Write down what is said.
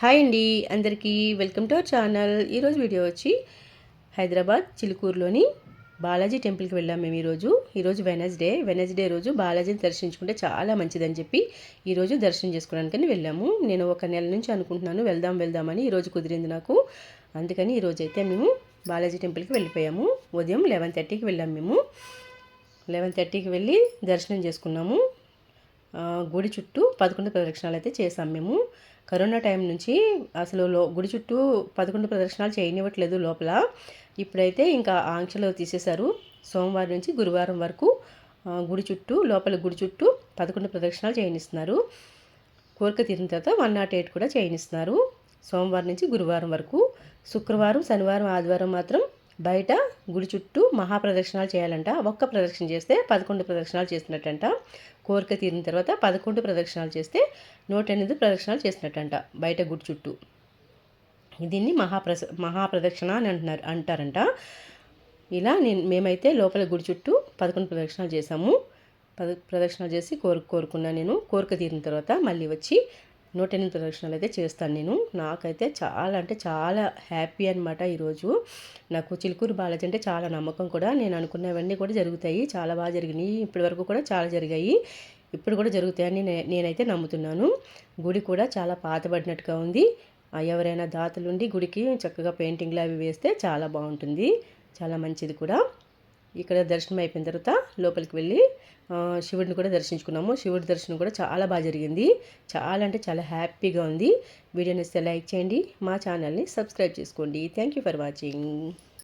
Hi అండి అందరికీ welcome to our channel. ఈరోజు వీడియో వచ్చి హైదరాబాద్ చిలుకూరులోని బాలాజీ టెంపుల్కి వెళ్ళాం మేము ఈరోజు. ఈరోజు వెనస్డే వెనస్డే రోజు బాలాజీని దర్శించుకుంటే చాలా మంచిదని చెప్పి ఈరోజు దర్శనం చేసుకోవడానికని వెళ్ళాము. నేను ఒక నెల నుంచి అనుకుంటున్నాను వెళ్దాం వెళ్దామని ఈరోజు కుదిరింది నాకు. అందుకని ఈరోజు అయితే మేము బాలాజీ టెంపుల్కి వెళ్ళిపోయాము. ఉదయం లెవెన్ థర్టీకి వెళ్ళాము మేము. లెవెన్ థర్టీకి వెళ్ళి దర్శనం చేసుకున్నాము. గుడి చుట్టూ పదకొండు ప్రదక్షిణాలు అయితే చేసాం మేము. కరోనా టైం నుంచి అసలు లో గుడి చుట్టూ పదకొండు ప్రదక్షిణాలు చేయనివ్వట్లేదు లోపల. ఇప్పుడైతే ఇంకా ఆంక్షలు తీసేశారు. సోమవారం నుంచి గురువారం వరకు గుడి చుట్టూ లోపల గుడి చుట్టూ పదకొండు ప్రదక్షిణాలు చేయనిస్తున్నారు. కోరిక తీరిన తర్వాత వన్ నాట్ ఎయిట్ కూడా చేయనిస్తున్నారు. సోమవారం నుంచి గురువారం వరకు. శుక్రవారం శనివారం ఆదివారం మాత్రం బయట గుడి చుట్టూ మహాప్రదక్షిణాలు చేయాలంట. ఒక్క ప్రదక్షిణ చేస్తే పదకొండు ప్రదక్షిణాలు చేసినట్టంట కోరిక తీరిన తర్వాత పదకొండు ప్రదక్షిణాలు చేస్తే నూట ఎనిమిది ప్రదక్షిణాలు చేసినట్టంట బయట గుడి చుట్టూ. దీన్ని మహాప్రస మహాప్రదక్షిణ అని అంటున్నారు అంటారంట. ఇలా నేను మేమైతే లోపల గుడి చుట్టూ పదకొండు ప్రదక్షిణాలు చేశాము. పద ప్రదక్షిణాలు చేసి కోరిక కోరుకున్నా నేను. కోరిక తీరిన తర్వాత మళ్ళీ వచ్చి నూట ఎనిమిది ప్రదక్షిణాలు అయితే చేస్తాను నేను. నాకైతే చాలా అంటే చాలా హ్యాపీ అనమాట ఈరోజు. నాకు చిలుకూరు బాలాజీ అంటే చాలా నమ్మకం కూడా. నేను అనుకున్నవన్నీ కూడా జరుగుతాయి. చాలా బాగా జరిగినాయి. ఇప్పటి వరకు కూడా చాలా జరిగాయి. ఇప్పుడు కూడా జరుగుతాయని నే- నేనైతే నమ్ముతున్నాను. గుడి కూడా చాలా పాతబడినట్టుగా ఉంది. ఎవరైనా దాతలుండి గుడికి చక్కగా పెయింటింగ్లు అవి వేస్తే చాలా బాగుంటుంది. చాలా మంచిది కూడా. ఇక్కడ దర్శనం అయిపోయిన తర్వాత లోపలికి వెళ్ళి శివుడిని కూడా దర్శించుకున్నాము. శివుడి దర్శనం కూడా చాలా బాగా జరిగింది. చాలా అంటే చాలా హ్యాపీగా ఉంది. వీడియోని ఇస్తే లైక్ చేయండి. మా ఛానల్ని సబ్స్క్రైబ్ చేసుకోండి. Thank you for watching